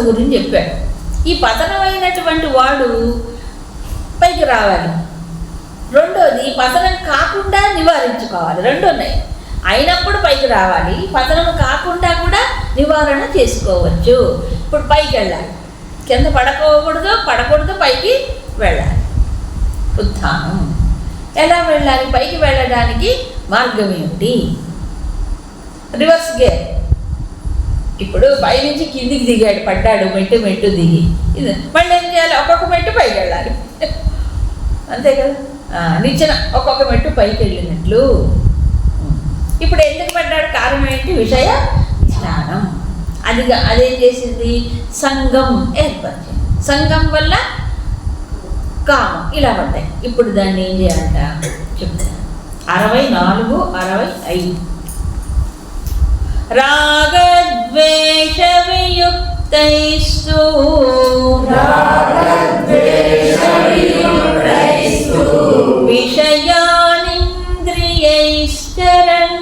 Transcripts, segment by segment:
గురించి చెప్పాడు. ఈ పతనమైనటువంటి వాడు పైకి రావాలి. రెండోది పతనం కాకుండా నివారించుకోవాలి. రెండు ఉన్నాయి అయినప్పుడు పైకి రావాలి. పతనం కాకుండా కూడా నివారణ చేసుకోవచ్చు. ఇప్పుడు పైకి వెళ్ళాలి. కింద పడకూడదు పడకూడదు పైకి వెళ్ళాలి. ఉత్థానం. ఎలా వెళ్ళాలి? పైకి వెళ్ళడానికి మార్గం ఏమిటి? Reverse gear. ఇప్పుడు పైనుంచి కిందికి దిగాడు పడ్డాడు మెట్టు మెట్టు దిగి. ఇది మళ్ళీ ఏం చేయాలి? ఒక్కొక్క మెట్టు పైకి వెళ్ళాలి. అంతే కదా? నిచ్చిన నిచ్చెన ఒక్కొక్క మెట్టు పైకి వెళ్ళినట్లు. ఇప్పుడు ఎందుకు పడ్డాడు? కారణం ఏంటి? విషయ జ్ఞానం. అది అదేం చేసింది? సంఘం ఏర్పరిచింది. సంఘం వల్ల కామం ఇలా పడ్డాయి. ఇప్పుడు దాన్ని ఏం చేయాలంట? చెప్తాను. అరవై నాలుగు అరవై ఐదు. రాగద్వేష వియుక్తైస్తు విషయానింద్రియైశ్చరన్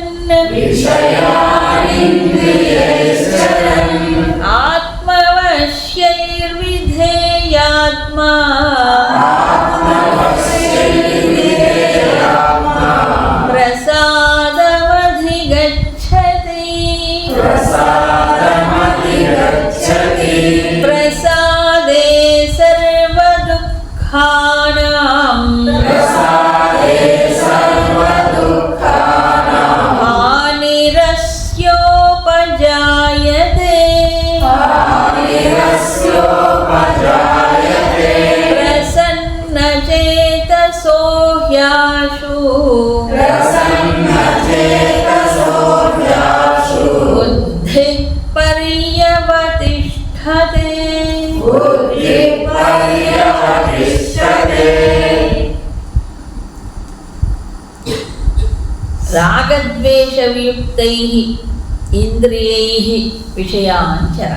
రాగద్వేషవియుక్తై ఇంద్రియై విషయాంచర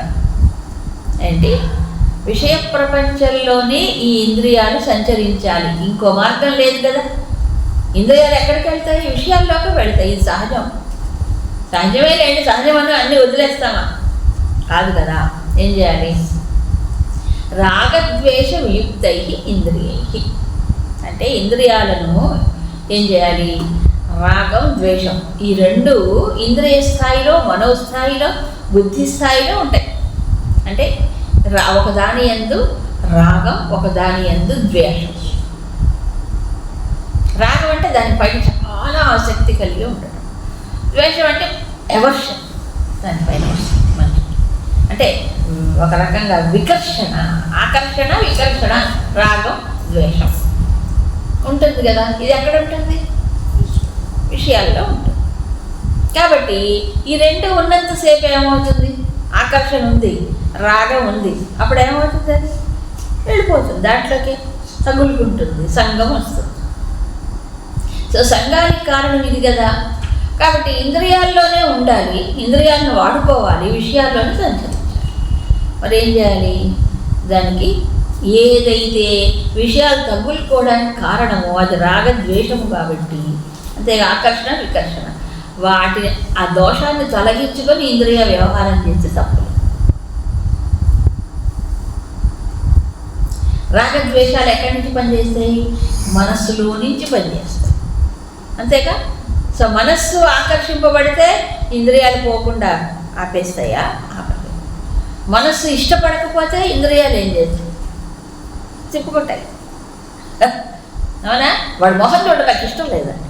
ఏంటి? విషయ ప్రపంచంలోనే ఈ ఇంద్రియాలు సంచరించాలి. ఇంకో మార్గం లేదు కదా. ఇంద్రియాలు ఎక్కడికి వెళ్తాయి? విషయాల్లోకి వెళ్తాయి. ఇది సహజం. సహజమే లేండి సహజమని అన్నీ వదిలేస్తామా? కాదు కదా. ఏం చేయాలి? రాగద్వేష వియుక్తై ఇంద్రియై. అంటే ఇంద్రియాలను ఏం చేయాలి? రాగం ద్వేషం ఈ రెండు ఇంద్రియ స్థాయిలో మనోస్థాయిలో బుద్ధి స్థాయిలో ఉంటాయి. అంటే రా ఒకదాని ఎందు రాగం ఒకదాని ఎందు ద్వేషం. రాగం అంటే దానిపై చాలా ఆసక్తి కలిగి ఉండడం ద్వేషం అంటే ఎవర్షన్ దానిపైన మనకి. అంటే ఒక రకంగా వికర్షణ ఆకర్షణ వికర్షణ రాగం ద్వేషం. ఉంటుంది కదా. ఇది ఎక్కడ ఉంటుంది? విషయాల్లో ఉంటుంది. కాబట్టి ఈ రెండు ఉన్నంతసేపు ఏమవుతుంది? ఆకర్షణ ఉంది రాగం ఉంది. అప్పుడు ఏమవుతుంది? అది వెళ్ళిపోతుంది. దాంట్లోకి తగులుకుంటుంది సంఘం వస్తుంది. సో సంఘానికి కారణం ఇది కదా. కాబట్టి ఇంద్రియాల్లోనే ఉండాలి ఇంద్రియాలను వాడుకోవాలి విషయాల్లోనే సంచరించాలి మరి ఏం చేయాలి? దానికి ఏదైతే విషయాలు తగులుకోవడానికి కారణమో అది రాగద్వేషము కాబట్టి అంతే ఆకర్షణ వికర్షణ. వాటిని ఆ దోషాన్ని తొలగించుకొని ఇంద్రియ వ్యవహారం చేస్తే తప్పులు రాగద్వేషాలు ఎక్కడి నుంచి పనిచేస్తాయి? మనస్సులో నుంచి పనిచేస్తాయి. అంతేకా సో మనస్సు ఆకర్షింపబడితే ఇంద్రియాలు పోకుండా ఆపేస్తాయా? మనస్సు ఇష్టపడకపోతే ఇంద్రియాలు ఏం చేస్తాయి? తిప్పుకుంటాయి అవునా? వాడు మొహం చూడ నాకు ఇష్టం లేదండి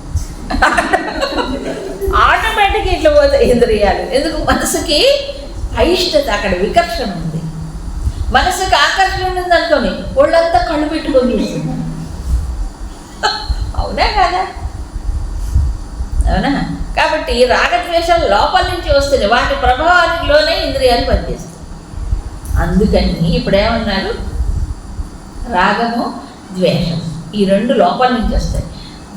ఆటోమేటిక్గా ఇట్లా పోతాయి ఇంద్రియాలు. ఎందుకు? మనసుకి అయిష్టత అక్కడ వికర్షణ ఉంది. మనసుకి ఆకర్షణ ఉంది అనుకోని ఒళ్ళంతా కళ్ళు పెట్టుకొని చూస్తుంది. అవునా కాదా? అవునా? కాబట్టి రాగద్వేషాలు లోపల నుంచి వస్తుంది వాటి ప్రభావానిలోనే ఇంద్రియాలు పనిచేస్తాయి. అందుకని ఇప్పుడేమన్నారు? రాగము ద్వేషం. ఈ రెండు లోపల నుంచి వస్తాయి.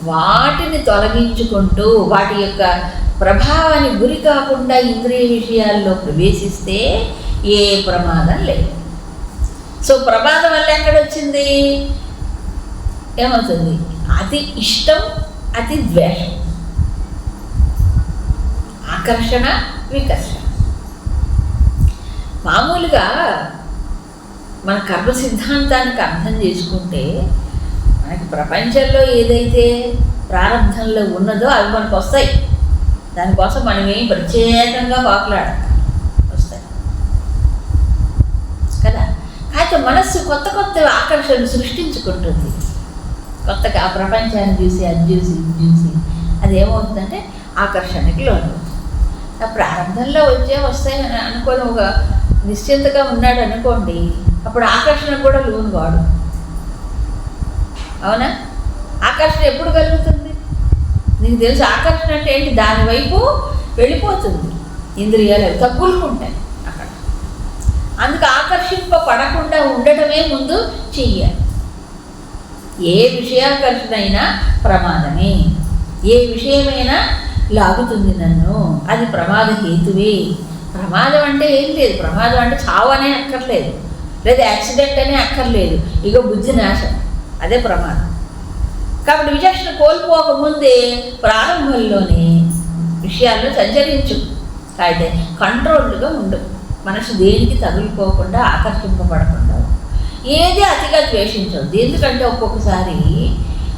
వాటిని తొలగించుకుంటూ వాటి యొక్క ప్రభావాన్ని గురి కాకుండా ఇంద్రియ విషయాల్లో ప్రవేశిస్తే ఏ ప్రమాదం లేదు. సో ప్రమాదం వల్ల ఎక్కడొచ్చింది? ఏమవుతుంది? అతి ఇష్టం అతి ద్వేషం. ఆకర్షణ వికర్షణ. మామూలుగా మన కర్మ సిద్ధాంతానికి అర్థం చేసుకుంటే మనకి ప్రపంచంలో ఏదైతే ప్రారంభంలో ఉన్నదో అవి మనకు వస్తాయి. దానికోసం మనం ఏం ప్రత్యేకంగా పాకులాడక వస్తాయి. కదా? అయితే మనస్సు కొత్త కొత్త ఆకర్షణలు సృష్టించుకుంటుంది. కొత్తగా ఆ ప్రపంచాన్ని చూసి అది చూసి ఇది చూసి అది ఏమవుతుందంటే ఆకర్షణకి లోనవుతుంది. ఆ ప్రారంభంలో వచ్చే వస్తాయని అనుకోని ఒక నిశ్చింతగా ఉన్నాడు అనుకోండి అప్పుడు ఆకర్షణ కూడా లోను వాడు. అవునా? ఆకర్షణ ఎప్పుడు కలుగుతుంది? నీకు తెలుసు ఆకర్షణ అంటే ఏంటి? దాని వైపు వెళ్ళిపోతుంది. ఇంద్రియాలు తగ్గులుకుంటాయి అక్కడ. అందుకు ఆకర్షింపబడకుండా ఉండటమే ముందు చెయ్యాలి. ఏ విషయాకర్షణ అయినా ప్రమాదమే. ఏ విషయమైనా లాగుతుంది నన్ను. అది ప్రమాద హేతువే. ప్రమాదం అంటే ఏం లేదు. ప్రమాదం అంటే చావు అనే అక్కర్లేదు. లేదా యాక్సిడెంట్ అనే అక్కర్లేదు. ఇక బుద్ధి నాశం అదే ప్రమాదం. కాబట్టి విచక్షణ కోల్పోకముందే ప్రారంభంలోనే విషయాల్లో సంచరించు. అయితే కంట్రోల్డ్గా ఉండు. మనసు దేనికి తగులుకోకుండా ఆకర్షింపబడకుండా ఏది అతిగా ద్వేషించవద్దు. ఎందుకంటే ఒక్కొక్కసారి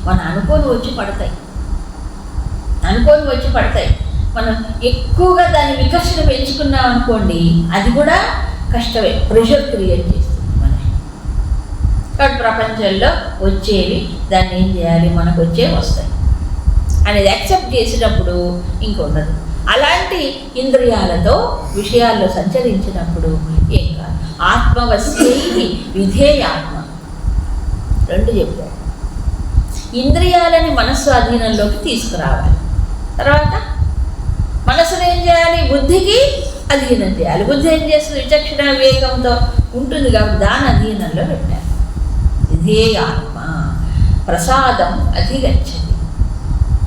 మన అనుకోని వచ్చి పడతాయి. అనుకోని వచ్చి పడతాయి. మనం ఎక్కువగా దాని వికర్షణ పెంచుకున్నాం అనుకోండి అది కూడా కష్టమే. ప్రెషర్ క్రియేట్ చేస్తుంది మనకి. కాబట్టి ప్రపంచంలో వచ్చేవి దాన్ని ఏం చేయాలి? మనకు వచ్చే వస్తాయి. అనేది యాక్సెప్ట్ చేసినప్పుడు ఇంకొండదు. అలాంటి ఇంద్రియాలతో విషయాల్లో సంచరించినప్పుడు ఏం కాదు. ఆత్మవశ్యై విధేయాత్మ రెండు చెప్పాడు ఇంద్రియాలని మనస్సు అధీనంలోకి తీసుకురావాలి. తర్వాత మనసును ఏం చేయాలి? బుద్ధికి అధీనం చేయాలి. బుద్ధి ఏం చేస్తుంది? విచక్షణ వివేకంతో ఉంటుంది కాబట్టి దాని అధీనంలో పెట్టాలి. ఇదే ఆత్మ. ప్రసాదం అధిగచ్చది.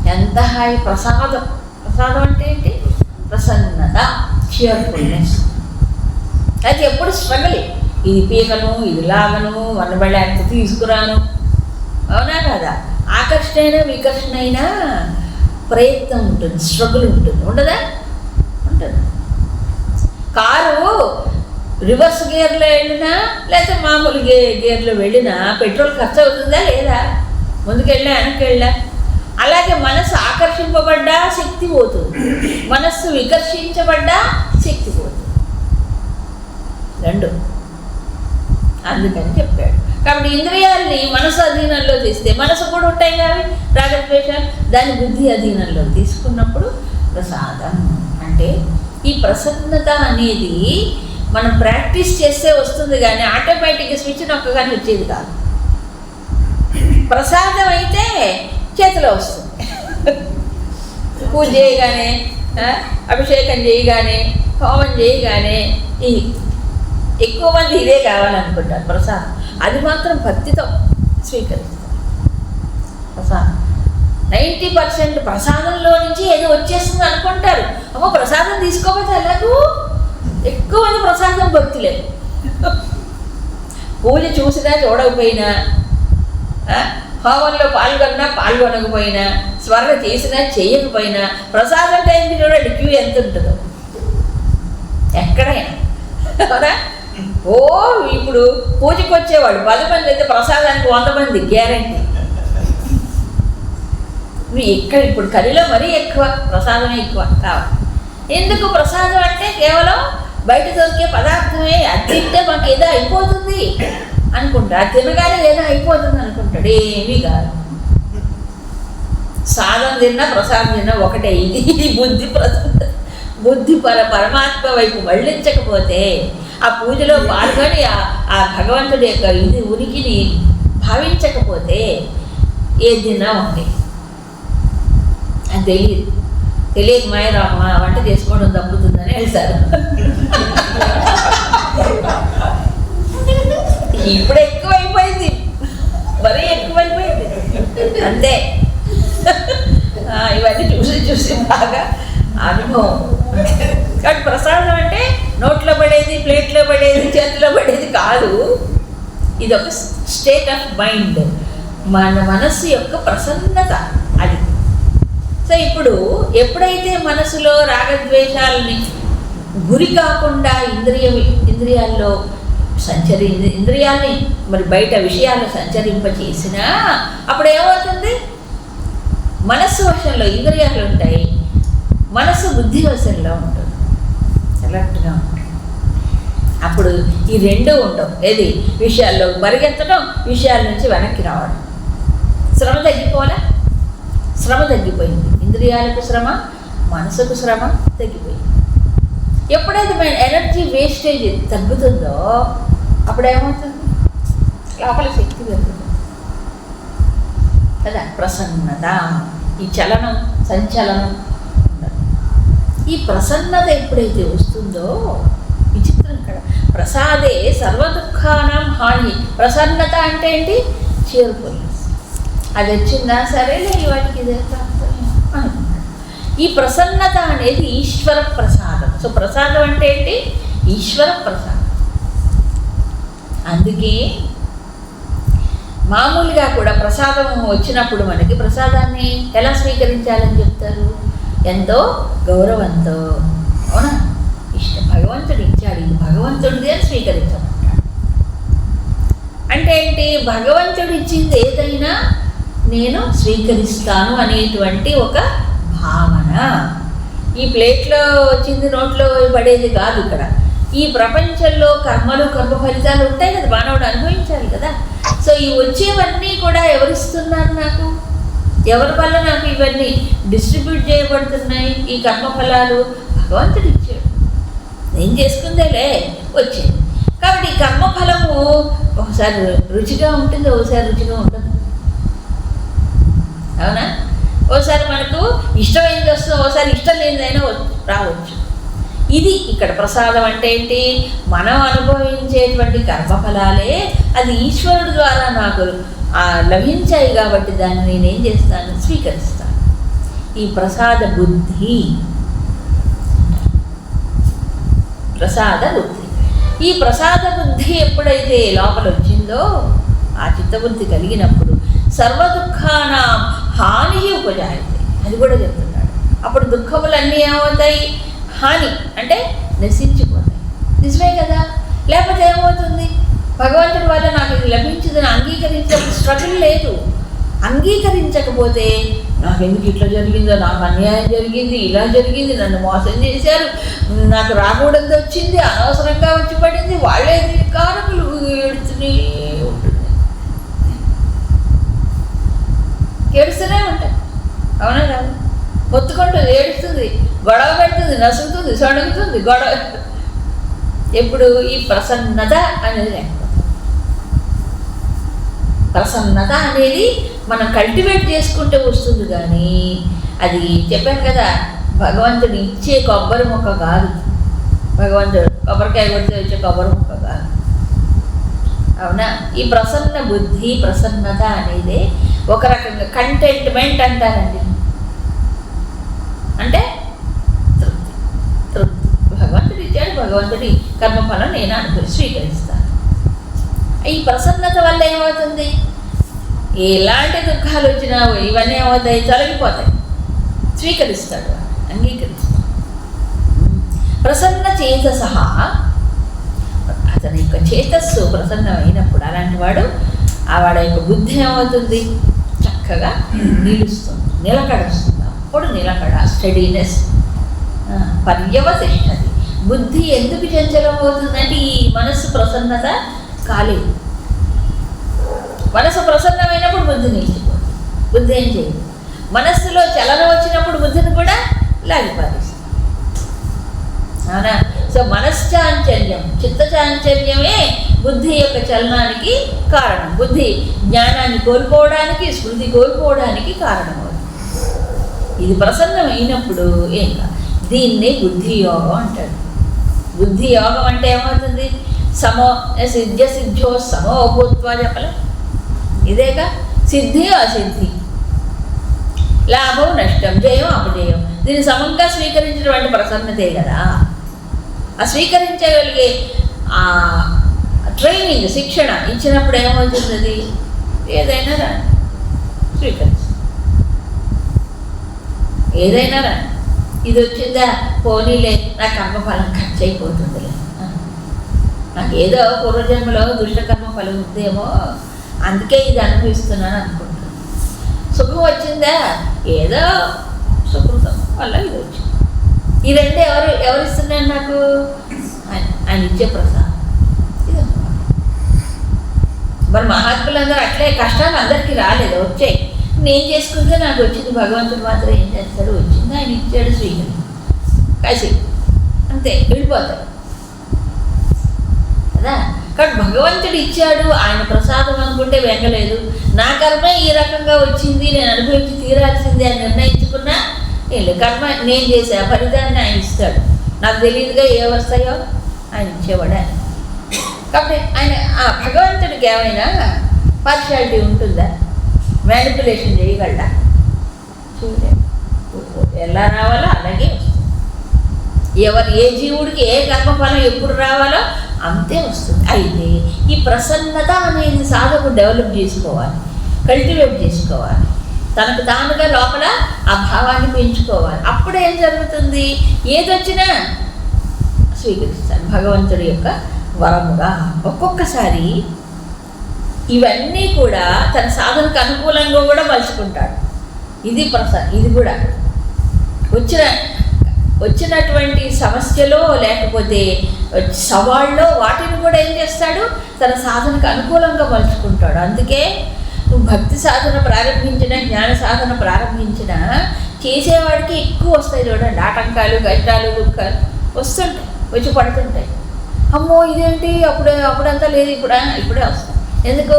ఎంత హాయి ప్రసాదం? ప్రసాదం అంటే ఏంటి? ప్రసన్నత చియర్ఫుల్నెస్ అది ఎప్పుడు స్ట్రగల్ ఇది పీకను ఇది లాగను వనబడడానికి తీసుకురాను. అవునా కదా? ఆకర్షణ అయినా వికర్షణ అయినా ప్రయత్నం ఉంటుంది స్ట్రగుల్ ఉంటుంది. ఉండదా? ఉంటుంది కారు రివర్స్ గేర్లో వెళ్ళినా లేకపోతే మామూలు గే గేర్లో వెళ్ళినా పెట్రోల్ ఖర్చు అవుతుందా లేదా? ముందుకెళ్ళా వెనక్కి అలాగే మనసు ఆకర్షింపబడ్డా శక్తి పోతుంది. మనస్సు వికర్షించబడ్డా శక్తి పోతుంది. రెండు. అందుకని చెప్పాడు. కాబట్టి ఇంద్రియాల్ని మనసు అధీనంలో తీస్తే మనసు కూడా ఉంటాయి కానీ రాగద్వేషాలు. దాని బుద్ధి అధీనంలో తీసుకున్నప్పుడు ప్రసాదం. అంటే ఈ ప్రసన్నత అనేది మనం ప్రాక్టీస్ చేస్తే వస్తుంది కానీ ఆటోమేటిక్ స్విచ్ నొక్కగానే వచ్చేది కాదు. ప్రసాదం అయితే చేతిలో వస్తుంది. పూజ చేయగానే అభిషేకం చేయగానే హోమం చేయగానే ఈ ఎక్కువ మంది ఇదే కావాలనుకుంటారు ప్రసాదం. అది మాత్రం భక్తితో స్వీకరిస్తాం ప్రసాదం నైంటీ పర్సెంట్ ప్రసాదంలో నుంచి ఏదో వచ్చేస్తుంది అనుకుంటారు. అమ్మో ప్రసాదం తీసుకోకపోతే ఎలాగూ? ఎక్కువ ప్రసాదం భక్తులే. పూజ చూసినా చూడకపోయినా హోమంలో పాల్గొన్నా పాల్గొనకపోయినా స్మరణ చేసినా చేయకపోయినా ప్రసాదం టైంకి చూడండి క్యూ ఎంత ఉంటుందో. ఎక్కడైనా. అవునా ఓ ఇప్పుడు పూజకి వచ్చేవాడు పది మంది అయితే ప్రసాదానికి వంద మంది గ్యారంటీ. నువ్వు ఇక్కడ ఇప్పుడు కరిలో మరీ ఎక్కువ ప్రసాదమే ఎక్కువ కావాలి. ఎందుకు ప్రసాదం అంటే కేవలం బయట దొరికే పదార్థమే అది తింటే మాకు ఏదో అయిపోతుంది అనుకుంటా. తినగానే ఏదో అయిపోతుంది అనుకుంటాడు. ఏమీ కాదు. సాధన తిన్నా ప్రసాదం తిన్నా ఒకటే. ఇది బుద్ధి ప్రసాదం బుద్ధి పర పరమాత్మ వైపు మళ్ళించకపోతే ఆ పూజలో పాల్గొని ఆ భగవంతుడి యొక్క ఇది ఉనికిని భావించకపోతే ఏది ఉంది. ఒకటే అది తెలియదు తెలియక మాయరామ వంట చేసుకోవడం తప్పుతుందని వెళ్తారు ఇప్పుడు ఎక్కువైపోయింది. మరీ ఎక్కువైపోయింది. అంతే. ఇవన్నీ చూసి చూసి బాగా అనుభవం. కానీ ప్రసాదం అంటే నోట్లో పడేది ప్లేట్లో పడేది చేతిలో పడేది కాదు. ఇది ఒక స్టేట్ ఆఫ్ మైండ్ మన మనస్సు యొక్క ప్రసన్నత అది. సో ఇప్పుడు ఎప్పుడైతే మనసులో రాగద్వేషాలని గురి కాకుండా ఇంద్రియ ఇంద్రియాల్లో సంచరి ఇంద్రియాన్ని మరి బయట విషయాలు సంచరింపచేసినా అప్పుడు ఏమవుతుంది? మనస్సు వశంలో ఇంద్రియాలు ఉంటాయి. మనసు బుద్ధి వశంలో ఉంటుంది. అలర్ట్గా ఉంటుంది. అప్పుడు ఈ రెండూ ఉండవు. ఏది? విషయాల్లో పరిగెత్తడం విషయాల నుంచి వెనక్కి రావడం. శ్రమ తగ్గిపోలే శ్రమ తగ్గిపోయింది. ఇంద్రియాలకు శ్రమ మనసుకు శ్రమ తగ్గిపోయింది. ఎప్పుడైతే మన ఎనర్జీ వేస్టేజ్ తగ్గుతుందో అప్పుడు ఏమవుతుంది లోపల శక్తి పెరుగుతుంది. కదా? ప్రసన్నత ఈ చలనం సంచలనం ఈ ప్రసన్నత ఎప్పుడైతే వస్తుందో విచిత్రం కదా. ప్రసాదే సర్వదుఖానం హాని. ప్రసన్నత అంటే ఏంటి? చేరుకోలేదు అది వచ్చిందా? సరేలే వాటికి ఇదే ఈ ప్రసన్నత అనేది ఈశ్వర ప్రసాదం. సో ప్రసాదం అంటే ఏంటి? ఈశ్వర ప్రసాదం. అందుకే మామూలుగా కూడా ప్రసాదం వచ్చినప్పుడు మనకి ప్రసాదాన్ని ఎలా స్వీకరించాలని చెప్తారు? ఎంతో గౌరవంతో. అవునా? ఇష్టం. భగవంతుడు ఇచ్చాడు. ఇది భగవంతుడిది అని స్వీకరించమంటాడు అంటే ఏంటి? భగవంతుడు ఇచ్చింది ఏదైనా నేను స్వీకరిస్తాను అనేటువంటి ఒక భావన. ఈ ప్లేట్లో వచ్చింది నోట్లో పడేది కాదు ఇక్కడ. ఈ ప్రపంచంలో కర్మలు కర్మ ఫలితాలు ఉంటాయి కదా మానవుడు అనుభవించాలి కదా. సో ఈ వచ్చేవన్నీ కూడా ఎవరిస్తున్నారు నాకు? ఎవరి వల్ల నాకు ఇవన్నీ డిస్ట్రిబ్యూట్ చేయబడుతున్నాయి? ఈ కర్మఫలాలు? భగవంతుడు ఇచ్చాడు. నేను చేసుకుందేలే వచ్చింది. కాబట్టి ఈ కర్మఫలము ఒకసారి రుచిగా ఉంటుంది ఒకసారి రుచిగా ఉండదు. అవునా? ఒకసారి మనకు ఇష్టమైంది వస్తుంది ఒకసారి ఇష్టం లేనిదైనా రావచ్చు. ఇది ఇక్కడ ప్రసాదం అంటే ఏంటి? మనం అనుభవించేటువంటి కర్మఫలాలే. అది ఈశ్వరుడు ద్వారా నాకు లభించాయి కాబట్టి దాన్ని నేనేం చేస్తాను? స్వీకరిస్తాను. ఈ ప్రసాద బుద్ధి. ప్రసాద బుద్ధి. ఈ ప్రసాద బుద్ధి ఎప్పుడైతే లోపల వచ్చిందో ఆ చిత్తబుద్ధి కలిగినప్పుడు సర్వ దుఃఖానాం హాని ఉపజాయితే. అది కూడా చెప్తున్నాడు. అప్పుడు దుఃఖములన్నీ ఏమవుతాయి? హాని అంటే నశించిపోతాయి. నిజమే కదా? లేకపోతే ఏమవుతుంది? భగవంతుడి వల్ల నాకు ఇది లభించిందని అంగీకరించే స్ట్రగుల్ లేదు. అంగీకరించకపోతే నాకు ఎందుకు ఇట్లా జరిగిందో నాకు అన్యాయం జరిగింది ఇలా జరిగింది నన్ను మోసం చేశారు నాకు రాకూడదు వచ్చింది అనవసరంగా వచ్చి పడింది వాళ్ళే కారకులు ఏడుతూనే ఉంటుంది ఏడుస్తూనే ఉంటాయి అవునా కాదు? మొత్తుకుంటుంది ఏడుస్తుంది గొడవ పెడుతుంది నసుగుతుంది సణుగుతుంది గొడవ. ఎప్పుడు ఈ ప్రసన్నత అనేది లేకపోతే ప్రసన్నత అనేది మనం కల్టివేట్ చేసుకుంటే వస్తుంది కానీ అది చెప్పాను కదా భగవంతుడు ఇచ్చే కొబ్బరి మొక్క కాదు. భగవంతుడు కొబ్బరికాయ కొడితే వచ్చే కొబ్బరి మొక్క కాదు. అవునా? ఈ ప్రసన్న బుద్ధి ప్రసన్నత అనేది ఒక రకంగా కంటెంట్మెంట్ అంటారండి. అంటే తృప్తి తృప్తి. భగవంతుడు ఇచ్చాడు భగవంతుడి కర్మఫలం నేను అనుకుని స్వీకరిస్తాను. ఈ ప్రసన్నత వల్ల ఏమవుతుంది? ఎలాంటి దుఃఖాలు వచ్చినా ఇవన్నీ ఏమవుతాయి? తొలగిపోతాయి. స్వీకరిస్తాడు. అంగీకరిస్తాడు. ప్రసన్న చేత సహా అతని యొక్క చేతస్సు ప్రసన్నమైనప్పుడు అలాంటి వాడు ఆ వాడి యొక్క బుద్ధి ఏమవుతుంది? చక్కగా నిలుస్తుంది. నిలకడొస్తుంది. అప్పుడు నిలకడ స్టడీనెస్ పర్యవశిష్టది బుద్ధి ఎందుకు చంచలం అవుతుందంటే ఈ మనస్సు ప్రసన్నత కాలేదు. మనసు ప్రసన్నమైనప్పుడు బుద్ధిని ఇచ్చిపోతుంది బుద్ధి ఏం చేయదు. మనస్సులో చలనం వచ్చినప్పుడు బుద్ధిని కూడా లాగిపారిస్తుంది అవునా? సో మనశ్చాంచల్యం చిత్తచాంచల్యమే బుద్ధి యొక్క చలనానికి కారణం. బుద్ధి జ్ఞానాన్ని కోల్పోవడానికి స్మృతి కోల్పోవడానికి కారణం ఇది ప్రసన్నమైనప్పుడు ఏం కాదు. దీన్నే బుద్ధి యోగం అంటాడు బుద్ధి యోగం అంటే ఏమవుతుంది? సమో సిద్ధ్య సిద్ధ్యో సమో భూత్వా చెప్పలే ఇదేగా? సిద్ధి అసిద్ధి. లాభం నష్టం జయం అపజయం. దీన్ని సమంగా స్వీకరించినటువంటి ప్రసన్నతే కదా. ఆ స్వీకరించగలిగే ట్రైనింగ్ శిక్షణ ఇచ్చినప్పుడు ఏమవుతుంది ఏదైనా రా స్వీకరించు ఏదైనా రా. ఇది వచ్చిందా పోనీలే నా కర్మఫలం ఖర్చు అయిపోతుందిలే నాకు ఏదో పూర్వజన్మలో దుష్టకర్మ ఫలం ఉందేమో. అందుకే ఇది అనుభవిస్తున్నాను అనుకుంటున్నాను. సుఖం వచ్చిందా? ఏదో సుకృతం వల్ల ఇది వచ్చింది. ఈ రెండు ఎవరు ఎవరు ఇస్తున్నారు నాకు? ఆయన ఆయన ఇచ్చే ప్రసాదం ఇది మరి మహాత్ములందరూ అట్లే కష్టాలు అందరికీ రాలేదు వచ్చాయి. నేను చేసుకుంటే నాకు వచ్చింది భగవంతుడు మాత్రం ఏం చేస్తాడు? వచ్చింది ఆయన ఇచ్చాడు శ్రీహరి కాసి అంతే వెళ్ళిపోతాడు కదా? కానీ భగవంతుడు ఇచ్చాడు ఆయన ప్రసాదం అనుకుంటే వెంగలేదు. నా కర్మే ఈ రకంగా వచ్చింది నేను అనుభవించి తీరాల్సింది అని నిర్ణయించుకున్నా వీళ్ళు కర్మ నేను చేసే ఫలితాన్ని ఆయన ఇస్తాడు. నాకు తెలియదుగా ఏ వస్తాయో ఆయన ఇచ్చేవాడు ఆయన. కాబట్టి ఆయన ఆ భగవంతుడికి ఏమైనా పార్షాలిటీ ఉంటుందా? మ్యానిపులేషన్ చేయగలడా? చూడలేదు ఎలా రావాలో అలాగే వస్తుంది. ఎవరు ఏ జీవుడికి ఏ కర్మఫలం ఎప్పుడు రావాలో అంతే వస్తుంది. అయితే ఈ ప్రసన్నత అనేది సాధకు డెవలప్ చేసుకోవాలి కల్టివేట్ చేసుకోవాలి. తనకు తానుగా లోపల ఆ భావాన్ని పెంచుకోవాలి. అప్పుడు ఏం జరుగుతుంది? ఏదొచ్చినా స్వీకరిస్తాను భగవంతుడి యొక్క వరముగా. ఒక్కొక్కసారి ఇవన్నీ కూడా తన సాధనకు అనుకూలంగా కూడా మలుచుకుంటాడు. ఇది ప్రస ఇది కూడా. వచ్చిన వచ్చినటువంటి సమస్యలో లేకపోతే సవాళ్ళలో వాటిని కూడా ఏం చేస్తాడు? తన సాధనకు అనుకూలంగా మలుచుకుంటాడు. అందుకే నువ్వు భక్తి సాధన ప్రారంభించిన జ్ఞాన సాధన ప్రారంభించిన చేసేవాడికి ఎక్కువ వస్తాయి చూడండి. ఆటంకాలు కష్టాలు దుఃఖాలు వస్తుంటాయి వచ్చి పడుతుంటాయి. అమ్మో ఇదేంటి? అప్పుడు అప్పుడంతా లేదు ఇప్పుడా? ఇప్పుడే వస్తాయి. ఎందుకు?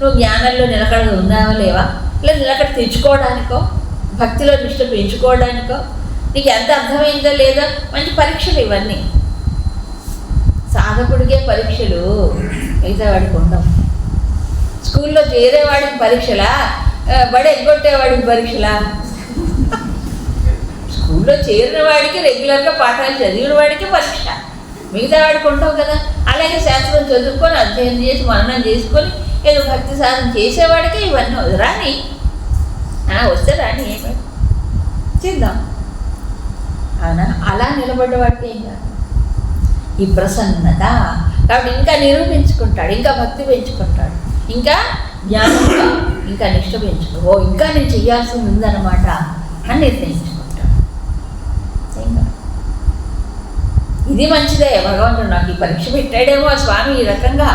నువ్వు జ్ఞానంలో నిలకడ ఉన్నావా లేవా? లేదా నిలకడ తెచ్చుకోవడానికో భక్తిలో నిష్ట పెంచుకోవడానికో నీకు ఎంత అర్థమైందో లేదో మంచి పరీక్షలు ఇవన్నీ సాధకుడికే పరీక్షలు. మిగతా వాడికి ఉండవు. స్కూల్లో చేరేవాడికి పరీక్షలా? బడి ఎగ్గొట్టేవాడికి పరీక్షలా? స్కూల్లో చేరిన వాడికి రెగ్యులర్గా పాఠాలు చదివిన వాడికి పరీక్ష. మిగతా వాడికి ఉండవు కదా. అలాగే శాస్త్రం చదువుకొని అధ్యయనం చేసి మననం చేసుకొని ఏదో భక్తి సాధన చేసేవాడికి ఇవన్నీ. రాని. వస్తే రాని ఏమి? చేద్దాం. అవునా? అలా నిలబడ్డవాడికి ఏం కాదు. ఈ ప్రసన్నత కాబట్టి ఇంకా నిరూపించుకుంటాడు ఇంకా భక్తి పెంచుకుంటాడు ఇంకా జ్ఞానం ఇంకా నిష్ట పెంచుకో ఓ ఇంకా నేను చేయాల్సింది ఉందన్నమాట అని నిర్ణయించుకుంటాడు. ఇది మంచిదే భగవంతుడు నాకు ఈ పరీక్ష పెట్టాడేమో స్వామి ఈ రకంగా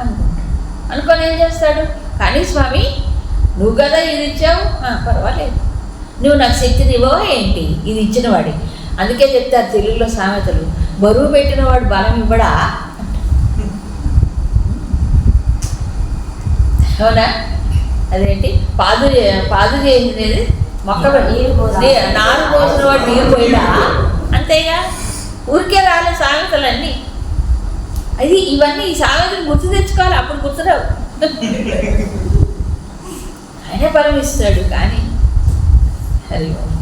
అనుకుంటాడు. అనుకొని ఏం చేస్తాడు? కానీ స్వామి నువ్వు కదా ఇది ఇచ్చావు? పర్వాలేదు. నువ్వు నాకు శక్తిని ఇవ్వవా ఏంటి? ఇది ఇచ్చిన వాడి అందుకే చెప్తారు తెలుగులో సామెతలు. బరువు పెట్టిన వాడు బలం ఇవ్వడా? అవునా? అదేంటి? పాదు పాదు చేసినది మొక్క పె- నీరు పోసా. నీ- నారు పోసిన వాడు నీరు పోయినా అంతేగా? ఊరికే రాలే సామెతలన్నీ. అది ఇవన్నీ ఈ సామెతలు గుర్తు తెచ్చుకోవాలి అప్పుడు గుర్తురావు ఆయనే బలం ఇస్తాడు కానీ హరి ఓం.